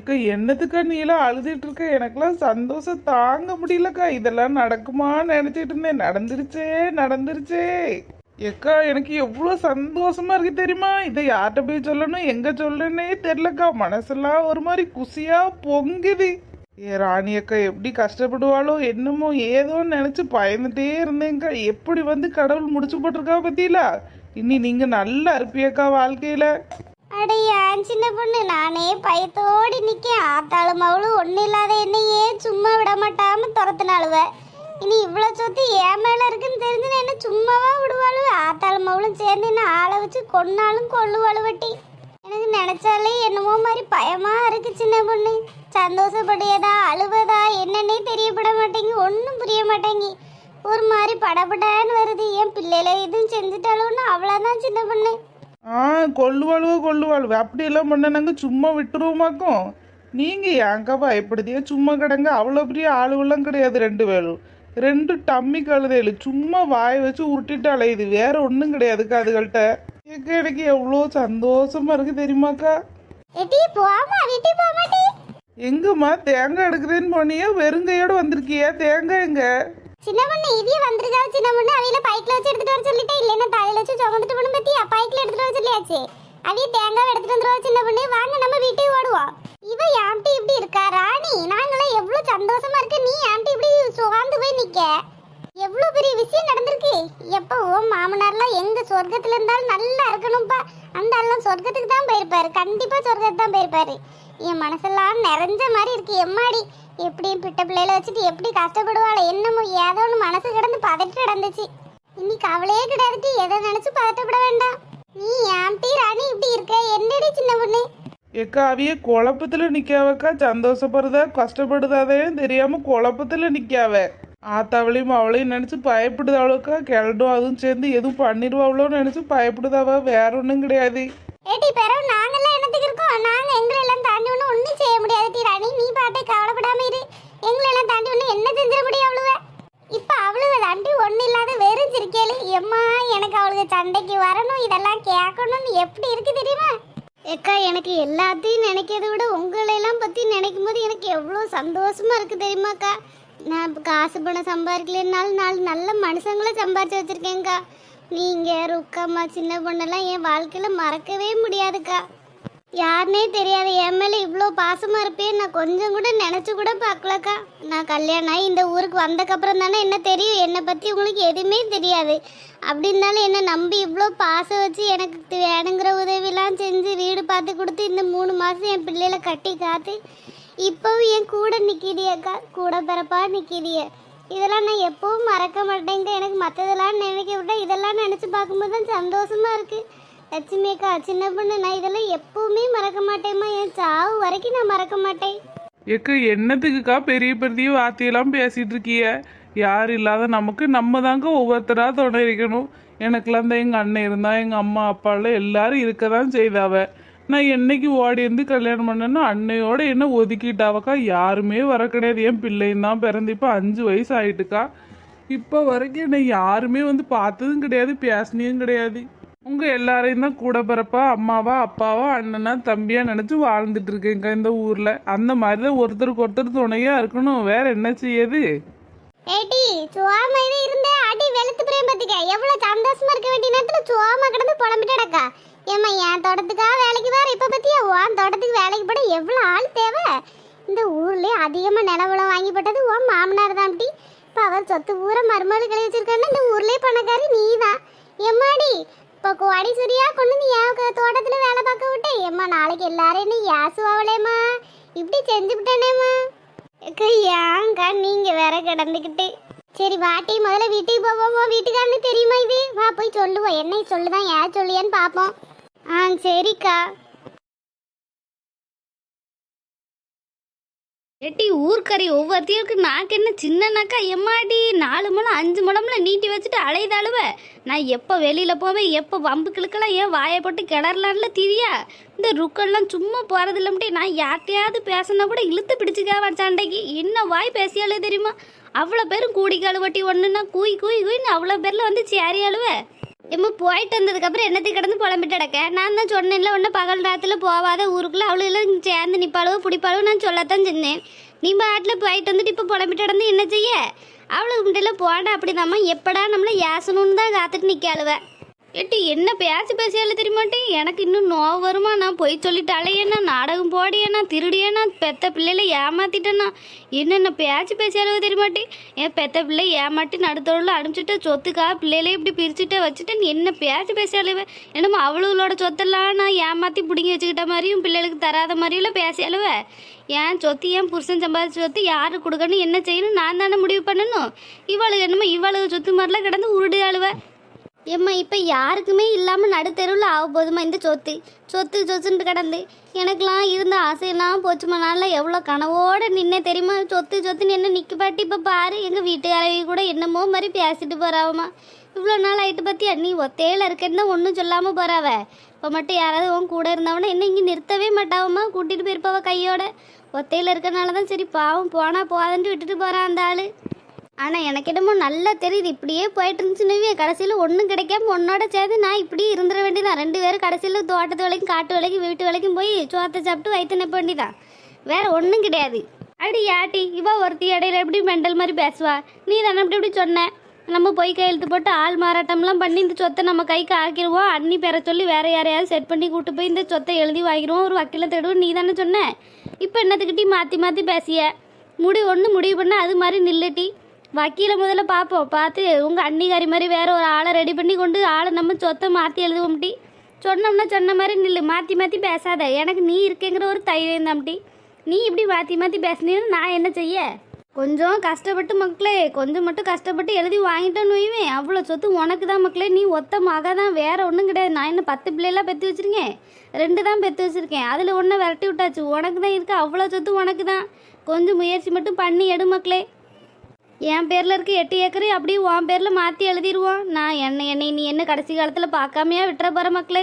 ஏக்கா என்னத்துக்கா நீ எல்லாம் அழுதுட்டு இருக்க? எனக்கெல்லாம் சந்தோஷம் தாங்க முடியலக்கா. இதெல்லாம் நடக்குமான்னு நினைச்சிட்டு இருந்தேன். நடந்துருச்சே நடந்துருச்சே. ஏக்கா எனக்கு எவ்வளோ சந்தோஷமா இருக்கு தெரியுமா? இதை யார்கிட்ட போய் சொல்லணும்? எங்க சொல்லணுன்னே தெரிலக்கா மனசெல்லாம் ஒரு மாதிரி குசியா பொங்குது. ஏ ராணி அக்கா எப்படி கஷ்டப்படுவாளோ என்னமோ ஏதோன்னு நினைச்சு பயந்துட்டே இருந்தேங்க்கா எப்படி வந்து கடவுள் முடிச்சு போட்டிருக்கா பத்தியில? இனி நீங்க நல்லா இருப்பியக்கா வாழ்க்கையில. அட ஏன் சின்ன பொண்ணு நானே பயத்தோடி நிக்க ஆத்தாளும் அவளும் ஒன்றும் இல்லாத என்னையே சும்மா விட மாட்டாம துரத்தினாளுவ. இனி இவ்வளோ சொத்து ஏன் மேல இருக்குன்னு தெரிஞ்சு என்ன சும்மாவா விடுவாளுவ? ஆத்தாளும் அவளும் சேர்ந்து என்ன ஆளை வச்சு கொன்னாலும் கொள்ளுவாளுவட்டி எனக்கு நினைச்சாலே என்னமோ மாதிரி பயமா இருக்கு சின்ன பொண்ணு. சந்தோஷப்படியதா அழுவதா என்னன்னே தெரியப்பட மாட்டேங்கி ஒன்றும் புரிய மாட்டேங்கி. ஒரு மாதிரி படபடான்னு வருது. என் பிள்ளையில எதுவும் செஞ்சுட்டாலும்னு அவ்வளோதான் சின்ன பொண்ணு. ஆ கொள்ளுவாளுவோ கொள்ளுவாளுவ. அப்படியெல்லாம் பண்ண நாங்க சும்மா விட்டுருவோமாக்கும். நீங்க ஏங்கா பயப்படுதியா சும்மா கிடங்க. அவ்வளோ பெரிய ஆளுவெல்லாம் கிடையாது ரெண்டு வேலும் ரெண்டு டம்மி கழுதைகள். சும்மா வாய் வச்சு உருட்டிட்டு அலையுது வேற ஒன்றும் கிடையாதுக்கா அதுகள்கிட்ட ஏக்கா எனக்கு எவ்வளோ சந்தோஷமா இருக்கு தெரியுமாக்கா? எங்கம்மா தேங்காய் எடுக்கிறேன்னு போனியா. வெறுங்கையோட வந்திருக்கியா. தேங்காய் எங்க? சின்ன பொண்ணு இவிய வந்துருச்சா சின்ன பொண்ணு? அவையில பைக்ல வச்சு எடுத்துட்டு வர சொல்லிட்டே இல்லைன்னா தலையில வச்சு சுமந்துட்டு போன பத்தியா? பைக்ல எடுத்துட்டு வர சொல்லியாச்சு. அவைய தேங்காய் எடுத்துட்டு வந்துருவா சின்ன பொண்ணு. வாங்க நம்ம வீட்டுக்கு ஓடுவோம். இவ யாம்ட்டி இப்படி இருக்கா? ராணி நாங்களாம் எவ்வளவு சந்தோஷமா இருக்கு. நீ யாம்ட்டி இப்படி சுகாந்து போய் நிக்க. எவ்வளவு பெரிய விஷயம் நடந்திருக்கு. எப்போ மாமனார்லாம் எங்க சொர்க்கத்துல இருந்தாலும் நல்லா இருக்கணும்ப்பா அந்த எல்லாம் சொர்க்கத்துக்கு தான் போயிருப்பாரு. கண்டிப்பா சொர்க்கத்துக்கு தான் போயிருப்பாரு. என் மனசெல்லாம் நிறைஞ்ச மாதிரி இருக்கு. எம்மாடி எப்படியும் பிட்ட பிள்ளையில வச்சுட்டு எப்படி கஷ்டப்படுவாள் என்னமோ ஏதோ ஒன்று மனசு கிடந்து பதட்டு கிடந்துச்சு இனி கவலையே கிடையாதுட்டு எதை நினைச்சு பதட்டப்பட வேண்டாம். நீ ஆம்டி ராணி இப்படி இருக்க? என்னடி சின்ன பொண்ணு? ஏக்கா அவிய குழப்பத்துல நிக்காவக்கா. சந்தோஷப்படுறதா கஷ்டப்படுதாதே தெரியாம குழப்பத்துல நிக்காவ. ஆத்தாவளையும் அவளையும் நினைச்சு பயப்படுதாவளுக்கா கிளடும் அதுவும் சேர்ந்து எதுவும் பண்ணிடுவாவளோன்னு நினைச்சு பயப்படுதாவா. வேற ஒன்றும் கிடையாது. ஏட்டி பிறகு நாங்கெல்லாம் என்னத்துக்கு இருக்கோம்? நாங்க எங்களை எல்லாம் தாண்டி ஒண்ணு ஒன்றும் செய்ய முடியாது டி ராணி. நீ பாட்டை கவலைப்படாம இரு. எங்களை எல்லாம் தாண்டி ஒண்ணு என்ன செஞ்சிட முடியும் அவ்வளவு? இப்போ அவ்வளவு தாண்டி ஒன்றும் இல்லாத வெறும் சிரிக்கலு எம்மா எனக்கு அவளுக்கு சண்டைக்கு வரணும் இதெல்லாம் கேட்கணும்னு எப்படி இருக்கு தெரியுமா? ஏக்கா எனக்கு எல்லாத்தையும் நினைக்கிறத விட உங்களை எல்லாம் பற்றி நினைக்கும் போது எனக்கு எவ்வளோ சந்தோஷமா இருக்கு தெரியுமாக்கா? நான் காசு பணம் சம்பாதிக்கலனாலும் நாலு நல்ல மனுஷங்களை சம்பாதிச்சு வச்சிருக்கேங்க்கா நீங்கள் ருக்கம்மா சின்ன பொண்ணெல்லாம் என் வாழ்க்கையில் மறக்கவே முடியாதுக்கா. யாருனே தெரியாது என் மேலே இவ்வளோ பாசமாக இருப்பேன் நான் கொஞ்சம் கூட நினச்சி கூட பார்க்கலக்கா. நான் கல்யாணம் ஆகி இந்த ஊருக்கு வந்தக்கப்புறம் தானே என்ன தெரியும்? என்னை பற்றி உங்களுக்கு எதுவுமே தெரியாது. அப்படின்னாலும் என்னை நம்பி இவ்வளோ பாசம் வச்சு எனக்கு வேணுங்கிற உதவிலாம் செஞ்சு வீடு பார்த்து கொடுத்து இந்த மூணு மாதம் என் பிள்ளைகளை கட்டி காத்து இப்போவும் என் கூட நிற்கிறியக்கா கூட பிறப்பா நிற்கிறிய இதெல்லாம் நான் எப்பவும் மறக்க மாட்டேங்க எனக்கு மற்றதெல்லாம் நினைக்க விட இதெல்லாம் நினச்சி பார்க்கும்போது தான் சந்தோஷமாக இருக்குது லட்சுமி அக்கா சின்ன பொண்ணு நான் இதெல்லாம் எப்பவுமே மறக்க மாட்டேம்மா. என் சாவு வரைக்கும் நான் மறக்க மாட்டேன். ஏக்கா என்னத்துக்குக்கா பெரிய பெரிய வார்த்தையெல்லாம் பேசிகிட்டு இருக்கிய? யார் இல்லாத நமக்கு நம்ம தாங்க ஒவ்வொருத்தராக துணை இருக்கணும். எனக்கெல்லாம் தான் எங்கள் அண்ணன் இருந்தால் எங்கள் அம்மா அப்பாலாம் எல்லாரும் இருக்க தான் செய்தாவை. நான் என்னைக்கு ஓடி இருந்து கல்யாணம் பண்ணேன்னா அன்னையோட என்ன ஒதுக்கிட்டாவக்கா யாருமே வர கிடையாது. என் பிள்ளையும் தான் பிறந்து இப்போ அஞ்சு வயசு ஆயிட்டுக்கா. இப்போ வரைக்கும் என்னை யாருமே வந்து பார்த்ததும் கிடையாது பேசினியும் கிடையாது. உங்கள் எல்லாரையும் தான் கூட பிறப்பா அம்மாவா அப்பாவா அண்ணனா தம்பியா நினச்சி வாழ்ந்துட்டு இருக்கேங்க இந்த ஊரில். அந்த மாதிரி தான் ஒருத்தருக்கு ஒருத்தர் துணையாக இருக்கணும். வேற என்ன செய்யுது ஏட்டி சுவாம இது இருந்தே அடி வெளுத்து பிரேம் பத்திக்க. எவ்வளவு சந்தோஷமா இருக்க வேண்டிய நேரத்துல சுவாம கிடந்து புலம்பிட்டடக்கா. ஏம்மா என் தோட்டத்துக்காக வேலைக்கு வேறு இப்போ பற்றியா உன் தோட்டத்துக்கு வேலைக்கு போட எவ்வளோ ஆள் தேவை? இந்த ஊர்லேயே அதிகமாக நிலவளம் வாங்கி போட்டது உன் மாமனார் தான் அப்படி. இப்போ அவர் சொத்து பூரா மருமகள் கழுவி வச்சிருக்காருன்னா இந்த ஊர்லேயே பணக்காரி நீ தான் எம்மாடி இப்போ கோடி சரியாக கொண்டு வந்து என் தோட்டத்தில் வேலை பார்க்க விட்டே ஏம்மா நாளைக்கு எல்லாரும் என்ன யாசுவாவளேம்மா இப்படி செஞ்சு விட்டேனேம்மா. அக்கா, நீங்கள் வேற கிடந்துக்கிட்டு. சரி வாட்டி முதல்ல வீட்டுக்கு போவோம். வீட்டுக்காரனு தெரியுமா இது? வா போய் சொல்லுவோம். என்ன சொல்லுதான் ஏன் சொல்லியான்னு பார்ப்போம் ஆ சரிக்கா. எட்டி ஊர்க்கறி ஒவ்வொருத்தையும் நாக்கு என்ன சின்னனாக்கா? எம்மாடி நாலு முழம் அஞ்சு முழம்ல நீட்டி வச்சுட்டு அலையுதாளுவ நான் எப்போ வெளியில் போவேன் எப்போ வம்புக்களுக்கெல்லாம் ஏன் வாயை போட்டு கிளறலான்ல திரியா? இந்த ருக்கெல்லாம் சும்மா போகிறதில்லம்ட்டே நான் யார்கிட்டயாவது பேசினா கூட இழுத்து பிடிச்சிக்காவா சண்டைக்கு. என்ன வாய் பேசியாலே தெரியுமா? அவ்வளோ பேரும் கூடி கழுவட்டி ஒன்றுன்னா கூய் கூய் கூயின்னு அவ்வளோ பேரில் வந்து சேரி அழுவேன் எம்ம போயிட்டு வந்ததுக்கப்புறம் என்னத்தை கிடந்து புலம்பிட்டு கிடக்க. நான் தான் சொன்னேன்ல ஒன்றும் பகல் நேரத்தில் போவாத ஊருக்குள்ள அவளுக்கு சேர்ந்து நிப்பாளவோ பிடிப்பாளவோ நான் சொல்லத்தான் செஞ்சேன். நீ பாட்டில் போயிட்டு வந்துட்டு இப்போ புலம்பிட்டு கிடந்து என்ன செய்ய? அவளுக்கு முட்டையில போடா அப்படிதாம்மா. எப்படா நம்மளை ஏசணும்னு தான் காத்துட்டு நிற்காளுவேன் ஏட்டி என்ன பேசி பேசியால தெரியுமாட்டி? எனக்கு இன்னும் நோவு வருமா? நான் பொய் சொல்லிட்டு நாடகம் போடியேனா திருடியேனா பெத்த பிள்ளையில ஏமாத்திட்டேனா என்னென்ன பேச்சு பேசியாலோ தெரியமாட்டேன் என் பெத்த பிள்ளை ஏமாட்டி நடுத்தொழில் அனுப்பிச்சிட்டு சொத்துக்கா பிள்ளையில இப்படி பிரிச்சுட்டு வச்சுட்டேன். என்ன பேச்சு பேசியாலுவே என்னமோ அவளுகளோட சொத்தெல்லாம் நான் ஏமாற்றி பிடிங்கி வச்சுக்கிட்ட மாதிரியும் பிள்ளைகளுக்கு தராத மாதிரியும் பேசியாலுவே ஏன் சொத்து ஏன் புருஷன் சம்பாதிச்ச சொத்து யாரு கொடுக்கணும்? என்ன செய்யணும்? நான் தானே முடிவு பண்ணணும். இவளுக்கு என்னமோ இவளுக்கு சொத்து மாதிரிலாம் கிடந்து உருடி ஆளுவேன் ஏம்மா இப்போ யாருக்குமே இல்லாமல் நடுத்தெருவில் ஆக போதுமா இந்த சொத்து? சொத்து சொத்துன்ட்டு கிடந்து. எனக்கெலாம் இருந்த ஆசையெல்லாம் போச்சுமா நாளில் எவ்வளோ கனவோடு நின்னே தெரியுமா? சொத்து சொத்துன்னு என்ன நிற்க பாட்டி இப்போ பாரு. எங்கள் வீட்டுக்காரவி கூட என்னமோ மாதிரி பேசிட்டு போறாவம்மா. இவ்வளோ நாள் ஆகிட்டு பார்த்தியா நீ ஒத்தையில் இருக்கேன்னு தான் ஒன்றும் சொல்லாமல் போகிறாவ இப்போ மட்டும் யாராவது உன் கூட இருந்தவனா என்ன இங்கே நிறுத்தவே மாட்டாவம்மா? கூட்டிகிட்டு போயிருப்பாவ கையோட. ஒத்தையில் இருக்கனால தான் சரி பாவம் போனால் போகாதுன்ட்டு விட்டுட்டு போகிறான் அந்த ஆள். ஆனால் எனக்கு என்னமோ நல்லா தெரியுது. இப்படியே போயிட்டு இருந்துச்சுன்னு கடைசியில் ஒன்றும் கிடைக்காம உன்னோட சேர்ந்து நான் இப்படியே இருந்துட வேண்டியதான் ரெண்டு பேரும் கடைசியில் தோட்டத்து வேலைக்கும் காட்டு வேலைக்கும் வீட்டு வேலைக்கும் போய் சோத்தை சாப்பிட்டு வயிற்று நிப்ப வேண்டியதான் வேற ஒன்றும் கிடையாது. அடி யாட்டி இவ ஒருத்தி இடையில எப்படி மெண்டல் மாதிரி பேசுவா? நீ தானே இப்படி இப்படி சொன்ன. நம்ம போய் கையெழுத்து போட்டு ஆள் மாறாட்டம்லாம் பண்ணி இந்த சொத்தை நம்ம கைக்கு ஆக்கிடுவோம். அண்ணி பெற சொல்லி வேற யாரையாவது செட் பண்ணி கூட்டு போய் இந்த சொத்தை எழுதி வாங்கிடுவோம். ஒரு வக்கீல தேடுவோம். நீ தானே சொன்ன. இப்போ என்னத்துக்கிட்டி மாற்றி மாற்றி பேசிய? முடி ஒன்று முடிவு பண்ண அது மாதிரி நில்லுட்டி. வக்கீல முதல்ல பார்ப்போம். பார்த்து உங்கள் அன்னிகாரி மாதிரி வேற ஒரு ஆளை ரெடி பண்ணி கொண்டு ஆளை நம்ம சொத்தை மாற்றி எழுதுவோம்டி சொன்னோம்னா சொன்ன மாதிரி நில்லு. மாற்றி மாற்றி பேசாத. எனக்கு நீ இருக்கேங்கிற ஒரு தைரியம் தான்டி நீ இப்படி மாற்றி மாற்றி பேசினீன்னு நான் என்ன செய்ய? கொஞ்சம் கஷ்டப்பட்டு மக்களே கொஞ்சம் மட்டும் கஷ்டப்பட்டு எழுதி வாங்கிட்டோன்னு வைவேன் அவ்வளோ சொத்து உனக்கு தான் மக்களே. நீ ஒத்த மக தான். வேற ஒன்றும் கிடையாது. நான் என்ன பத்து பிள்ளைலாம் பெற்று வச்சுருக்கேன்? ரெண்டு தான் பெற்று வச்சுருக்கேன். அதில் ஒன்றை விரட்டி விட்டாச்சு. உனக்கு தான் இருக்கு. அவ்வளோ சொத்து உனக்கு தான். கொஞ்சம் முயற்சி மட்டும் பண்ணி எடு மக்களே. என் பேரில் இருக்க எட்டு ஏக்கரை அப்படியே உன் பேரில் மாற்றி எழுதிடுவோம். நான் என்ன என்னை நீ என்ன கடைசி காலத்தில் பார்க்காமையா விட்டுற போகிற மக்களே?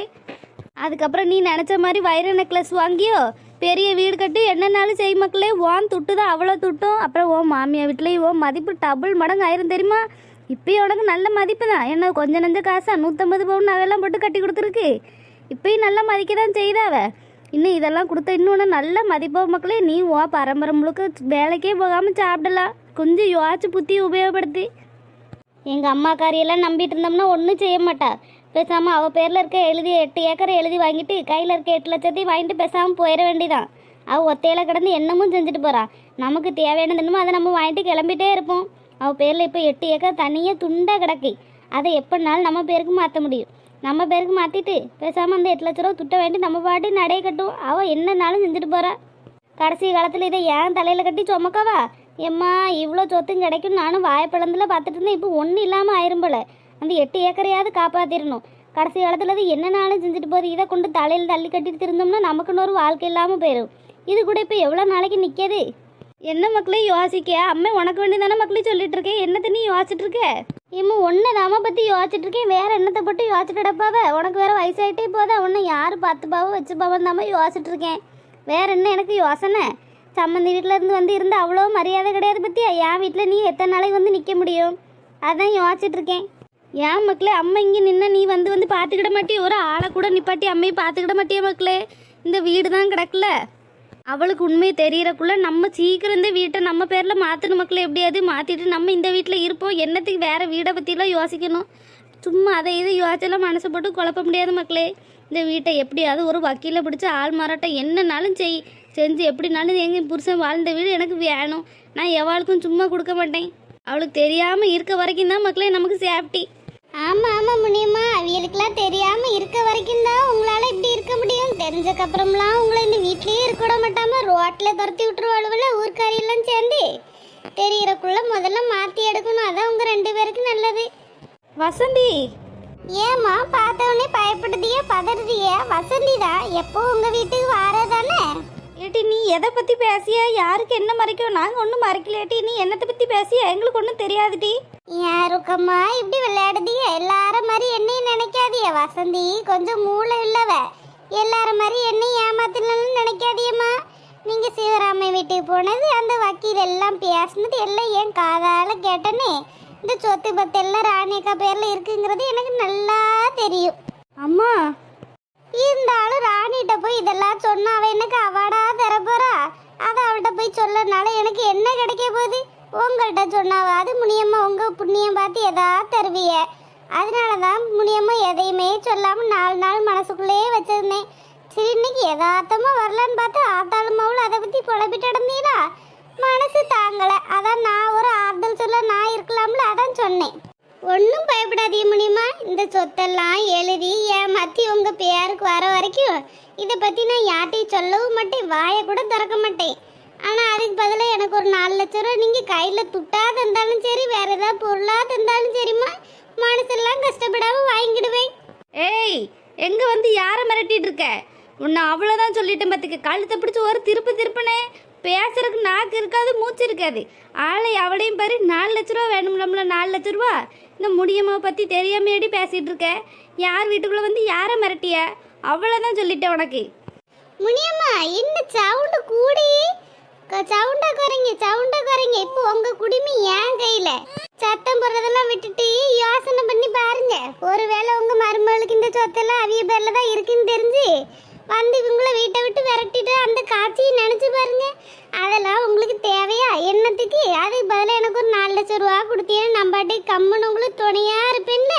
அதுக்கப்புறம் நீ நினச்ச மாதிரி வைர நெக்லஸ் வாங்கியோ? பெரிய வீடு கட்டி என்னன்னாலும் செய் மக்களே. ஓன் துட்டு தான் அவ்வளோ துட்டும். அப்புறம் ஓ மாமியார் வீட்லேயும் ஓ மதிப்பு டபுள் மடங்கு ஆயிரும் தெரியுமா? இப்போயும் உனக்கு நல்ல மதிப்பு தான். என்ன கொஞ்சம் நஞ்ச காசா? நூற்றம்பது பவுன் அவெல்லாம் போட்டு கட்டி கொடுத்துருக்கு. இப்போயும் நல்லா மதிக்க தான் செய்தாவ இன்னும் இதெல்லாம் கொடுத்த இன்னொன்று நல்ல மதிப்பாக மக்களே. நீ ஓ பரம்பரை முழுக்க வேலைக்கே போகாமல் சாப்பிடலாம். கொஞ்சம் யோசிச்சு புத்தி உபயோகப்படுத்தி. எங்கள் அம்மாக்காரியெல்லாம் நம்பிட்டு இருந்தோம்னா ஒன்றும் செய்ய மாட்டா. பேசாமல் அவள் பேரில் இருக்க எழுதி எட்டு ஏக்கரை எழுதி வாங்கிட்டு கையில் இருக்க எட்டு லட்சத்தையும் வாங்கிட்டு பேசாமல் போயிட வேண்டிதான். அவள் ஒத்தையில கிடந்து என்னமும் செஞ்சுட்டு போகிறான் நமக்கு தேவையானது என்னமோ அதை நம்ம வாங்கிட்டு கிளம்பிட்டே இருப்போம். அவள் பேரில் இப்போ எட்டு ஏக்கர் தனியாக துண்டாக கிடக்கு. அதை எப்படினாலும் நம்ம பேருக்கு மாற்ற முடியும். நம்ம பேருக்கு மாற்றிட்டு பேசாமல் அந்த எட்டு லட்ச ரூபா துட்ட வேண்டி நம்ம பாட்டு நடைய கட்டுவோம். அவள் என்னன்னாலும் செஞ்சுட்டு போகிறா கடைசி காலத்தில் இதை ஏன் தலையில் கட்டி சுமக்கவா? ஏம்மா இவ்வளோ சொத்தும் கிடைக்கும் நானும் வாழைப்பழந்தில் பார்த்துட்டு இருந்தேன். இப்போ ஒன்றும் இல்லாமல் ஆயிரும் போல. அந்த எட்டு ஏக்கரையாவது காப்பாற்றிடணும் கடைசி காலத்தில் அது என்னனாலும் செஞ்சுட்டு போகுது. இதை கொண்டு தலையில் தள்ளி கட்டிட்டு திருந்தோம்னா நமக்குன்னு ஒரு வாழ்க்கை இல்லாமல் போயிடும் இது கூட இப்போ எவ்வளோ நாளைக்கு நிற்கது என்ன மக்களே யோசிக்க? அம்மா உனக்கு வேண்டி தானே மக்களே சொல்லிட்டு இருக்கேன் என்னத்தை நீ யோசிச்சுட்டு இருக்க? இம்மா ஒன்று நாம பற்றி யோசிச்சுட்டு இருக்கேன். வேற என்னத்தை பட்டு யோசிச்சுட்டப்பாவ உனக்கு வேற வயசாயிட்டே போதா? உன்னை யார் பார்த்து பாவோ வச்சு பாவம் தாம யோசிச்சுட்டு இருக்கேன். வேற என்ன எனக்கு யோசனை? சம்மந்தி வீட்டில் இருந்து வந்து இருந்து அவ்வளோ மரியாதை கிடையாது பற்றியா என் வீட்டில் நீ எத்தனை நாளைக்கு வந்து நிற்க முடியும்? அதான் யோசிச்சுட்டு இருக்கேன் ஏன் மக்களே அம்மா இங்கே நின்று நீ வந்து வந்து பார்த்துக்கிட மாட்டியே? ஒரு ஆளை கூட நிப்பாட்டி அம்மையை பார்த்துக்கிட மாட்டியே மக்களே? இந்த வீடு தான் கிடக்கல. அவளுக்கு உண்மை தெரியறக்குள்ள நம்ம சீக்கிரம் இந்த வீட்டை நம்ம பேரில் மாற்றணும் மக்களை. எப்படியாவது மாற்றிட்டு நம்ம இந்த வீட்டில் இருப்போம். என்னத்துக்கு வேறு வீடை பற்றிலாம் யோசிக்கணும். சும்மா அதை இதை யோசிச்செல்லாம் மனசை போட்டு குழப்ப முடியாது மக்களே. இந்த வீட்டை எப்படியாவது ஒரு வக்கீலை பிடிச்சி ஆள் மாறாட்டம். என்னன்னாலும் செய். செஞ்சு எப்படினாலும் எங்கள் புருஷன் வாழ்ந்த வீடு எனக்கு வேணும். நான் எவாளுக்கும் சும்மா கொடுக்க மாட்டேன். அவளுக்கு தெரியாமல் இருக்க வரைக்கும் தான் மக்களே நமக்கு சேஃப்டி ஆமா ஆமா முனியம்மா. அவியலுக்குலாம் தெரியாம இருக்க வரைக்கும் தான் உங்களால இப்படி இருக்க முடியும். தெரிஞ்சக்கு அப்புறம்லாம் உங்களை இந்த வீட்லயே இருக்க விட மாட்டாம ரோட்ல துரத்தி விட்டுருவாளுவல ஊர்க்காரியெல்லாம் சேர்ந்து. தெரியறக்குள்ள முதல்ல மாத்தி எடுக்கணும். அதான் உங்க ரெண்டு பேருக்கு நல்லது. வசந்தி! ஏம்மா பார்த்த உடனே பயப்படுதியே பதறதியே? வசந்தி தான் எப்போ உங்க வீட்டுக்கு வாரதானே? ஏட்டி நீ எதை பற்றி பேசியா? யாருக்கு என்ன மறைக்கும் நாங்கள் ஒன்றும் மறைக்கலையாட்டி நீ என்னத்தை பற்றி பேசியா? எங்களுக்கு ஒன்றும் தெரியாதுடி. யாருக்கம்மா இப்படி விளையாடுதிய? எல்லாரும் மாதிரி என்னையும் நினைக்காதிய வசந்தி? கொஞ்சம் மூளை இல்லவ எல்லாரும் மாதிரி என்னையும் ஏமாத்தணும்னு நினைக்காதியம்மா. நீங்க சிவராமன் வீட்டுக்கு போனது அந்த வக்கீல் எல்லாம் பேசினது எல்லாம் என் காதால கேட்டனே. இந்த சொத்து பத்து எல்லாம் ராணியக்கா பேர்ல இருக்குங்கிறது எனக்கு நல்லா தெரியும். அம்மா இருந்தாலும் ராணிகிட்ட போய் இதெல்லாம் சொன்னா அவ எனக்கு அவாடா தரப்போறா? அதை அவள்கிட்ட போய் சொல்லனால எனக்கு என்ன கிடைக்க போகுது? உங்கள்கிட்ட சொன்னாவ அது முனியம்மா உங்க புண்ணியம் பார்த்து எதா தருவிய? அதனால தான் முனியம்மா எதையுமே சொல்லாம நாலு நாள் மனசுக்குள்ளேயே வச்சிருந்தேன். சரி இன்னைக்கு யதார்த்தமா வரலான்னு பார்த்து ஆத்தாளும் அவளும் அதை பத்தி குழப்பிட்டு அடந்தீங்களா மனசு தாங்கல. அதான் நான் ஒரு ஆறுதல் சொல்ல நான் இருக்கலாம்ல அதான் சொன்னேன். ஒன்றும் பயப்படாதீ முடியுமா இந்த சொத்தெல்லாம் எழுதி ஏமாத்தி உங்க பேருக்கு வர வரைக்கும் இதை பத்தி நான் யார்ட்டையும் சொல்லவும் மாட்டேன் வாயை கூட திறக்க மாட்டேன். ஆனா அதுக்கு பதிலாக எனக்கு ஒரு நாலு லட்ச ரூபா நீங்க கையில துட்டாத தந்தாலும் சரி வேற ஏதாவது பொருளாக தந்தாலும் சரிம்மா. மனசெல்லாம் கஷ்டப்படாம வாங்கிடுவேன். ஏய் எங்க வந்து யாரை மிரட்டிட்டு இருக்க? உன்னை அவ்வளோதான் சொல்லிட்டேன் பார்த்துக்க கழுத்தை பிடிச்சி ஒரு திருப்பு திருப்பினே. பேசுறதுக்கு நாக்கு இருக்காது மூச்சு இருக்காது. ஆளை அவளையும் பாரு நாலு லட்ச ரூபா வேணும்லம்ல நாலு லட்ச ரூபா. இந்த முடியம்மாவை பற்றி தெரியாமையடி பேசிகிட்டு இருக்க. யார் வீட்டுக்குள்ளே வந்து யாரை மிரட்டிய? அவ்வளோதான் சொல்லிட்டேன் உனக்கு. முனியம்மா என்ன சவுண்டு கூடி? சவுண்டா குறைங்க சவுண்டா குறைங்க இப்போ உங்க குடிமை என் கையில. சத்தம் போடுறதெல்லாம் விட்டுட்டு யோசனை பண்ணி பாருங்க. ஒருவேளை உங்க மருமகளுக்கு இந்த சொத்தெல்லாம் அவிய பேர்ல தான் இருக்குன்னு தெரிஞ்சு வந்து இவங்கள வீட்டை காட்சியை நினைச்சு பாருங்க. அதெல்லாம் உங்களுக்கு தேவையா? என்னத்துக்கு? அதுக்கு பதிலாக எனக்கு ஒரு நாலு லட்சம் ரூபா கொடுத்தீங்கன்னா நம்பாட்டி கம்முன்னு உங்களுக்கு துணையா இருப்பேன்ல.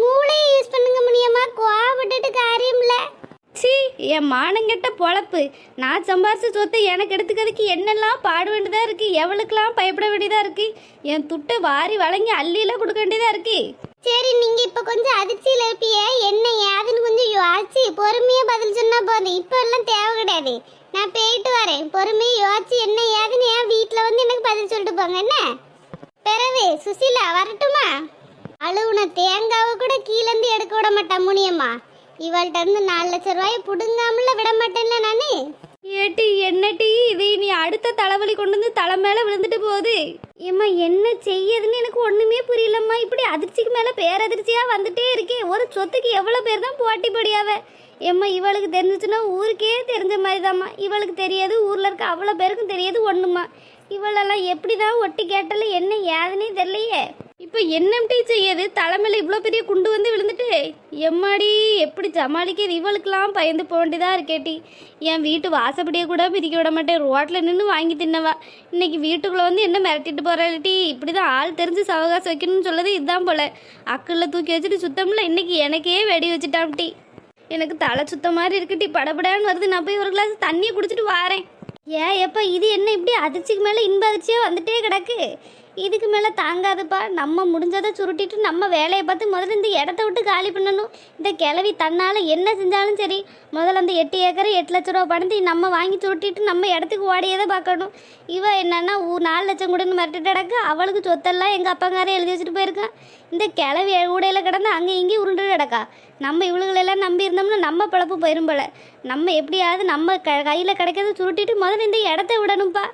மூளையை யூஸ் பண்ணுங்க முடியுமா கோவப்பட்டுட்டு காரியம் இல்லை சி என் மானங்கெட்ட பொழப்பு. நான் சம்பாரிச்ச சொத்தை எனக்கு எடுத்துக்கிறதுக்கு என்னெல்லாம் பாட வேண்டியதாக இருக்குது எவளுக்கெல்லாம் பயப்பட வேண்டியதாக இருக்குது என் துட்டை வாரி வழங்கி அள்ளியெல்லாம் கொடுக்க வேண்டியதாக இருக்கு? சரி நீங்க இப்ப கொஞ்சம் அதிர்ச்சியில இருப்பிய. என்ன ஏதுன்னு கொஞ்சம் யோசிச்சு பொறுமையா பதில் சொன்னா போதும். இப்ப எல்லாம் தேவை கிடையாது. நான் போயிட்டு வரேன். பொறுமையா யோசிச்சு என்ன ஏதுன்னு என் வீட்டில் வந்து எனக்கு பதில் சொல்லிட்டு போங்க என்ன? பிறகு சுசிலா வரட்டுமா? அழுவுன தேங்காவை கூட கீழேந்து எடுக்க விட மாட்டான் முனியம்மா. இவள்கிட்ட இருந்து நாலு லட்சம் ரூபாயை புடுங்காமல விட மாட்டேன்ல நானு. ஏட்டி என்னட்டி இது நீ அடுத்த தலைவலி கொண்டு வந்து தலை மேலே விழுந்துட்டு போகுது. ஏம்மா என்ன செய்யதுன்னு எனக்கு ஒன்றுமே புரியலம்மா. இப்படி அதிர்ச்சிக்கு மேலே பேரதிர்ச்சியாக வந்துட்டே இருக்கே. ஒரு சொத்துக்கு எவ்வளோ பேர் தான் போட்டி படியாவே ஏம்மா இவளுக்கு தெரிஞ்சிச்சுன்னா ஊருக்கே தெரிஞ்ச மாதிரி இவளுக்கு தெரியாது ஊரில் இருக்க அவ்வளோ பேருக்கும் தெரியாது ஒன்றுமா இவளெல்லாம் எப்படி தான் ஒட்டி கேட்டல என்ன ஏதுன்னே தெரியலையே. இப்போ என்னம்டி செய்யுது தலைமையில் இவ்வளோ பெரிய குண்டு வந்து விழுந்துட்டு எம்மாடி எப்படி சமாளிக்கிறது? இவளுக்கெல்லாம் பயந்து போக வேண்டியதா இருக்கேட்டி என் வீட்டு வாசப்படியை கூட மிதிக்க விட மாட்டேன். ரோட்டில் நின்று வாங்கி தின்னவா. இன்னைக்கு வீட்டுக்குள்ளே வந்து என்ன மிரட்டிட்டு போகிறாட்டி இப்படி தான் ஆள் தெரிஞ்சு சவகாசம் வைக்கணும்னு சொல்லது இதுதான் போல. அக்கல்ல தூக்கி வச்சுட்டு சுத்தமில்ல இன்னைக்கு எனக்கே வெடி வச்சுட்டாம்ட்டி எனக்கு தலை சுத்த மாதிரி இருக்குட்டி படபடான்னு வருது. நான் போய் ஒரு கிளாஸ் தண்ணியை குடிச்சிட்டு வாரேன். ஏன் எப்போ இது என்ன இப்படி அதிர்ச்சிக்கு மேலே இன்ப அதிர்ச்சியாக வந்துட்டே கிடக்கு? இதுக்கு மேலே தாங்காதுப்பா. நம்ம முடிஞ்சதை சுருட்டிட்டு நம்ம வேலையை பார்த்து முதல்ல இந்த இடத்த விட்டு காலி பண்ணணும். இந்த கிளவி தன்னால் என்ன செஞ்சாலும் சரி. முதல்ல அந்த எட்டு ஏக்கர் எட்டு லட்ச ரூபா பணத்தை நம்ம வாங்கி சுருட்டிட்டு நம்ம இடத்துக்கு ஓடியதை பார்க்கணும். இவ என்னன்னா ஊ நாலு லட்சம் கொடுன்னு மிரட்டிட்டு கிடக்கு. அவளுக்கு சொத்தெல்லாம் எங்கள் அப்பங்காரே எழுதி வச்சுட்டு போயிருக்கான் இந்த கிளவி ஊடையில் கிடந்து அங்கே இங்கேயும் உருண்டு கிடக்கா. நம்ம இவளுகளெல்லாம் நம்பி இருந்தோம்னா நம்ம பழப்பு போயிரும் போல. நம்ம எப்படியாவது நம்ம க கையில் கிடைக்கிறத சுருட்டிட்டு முதல்ல இந்த இடத்த விடணும்ப்பா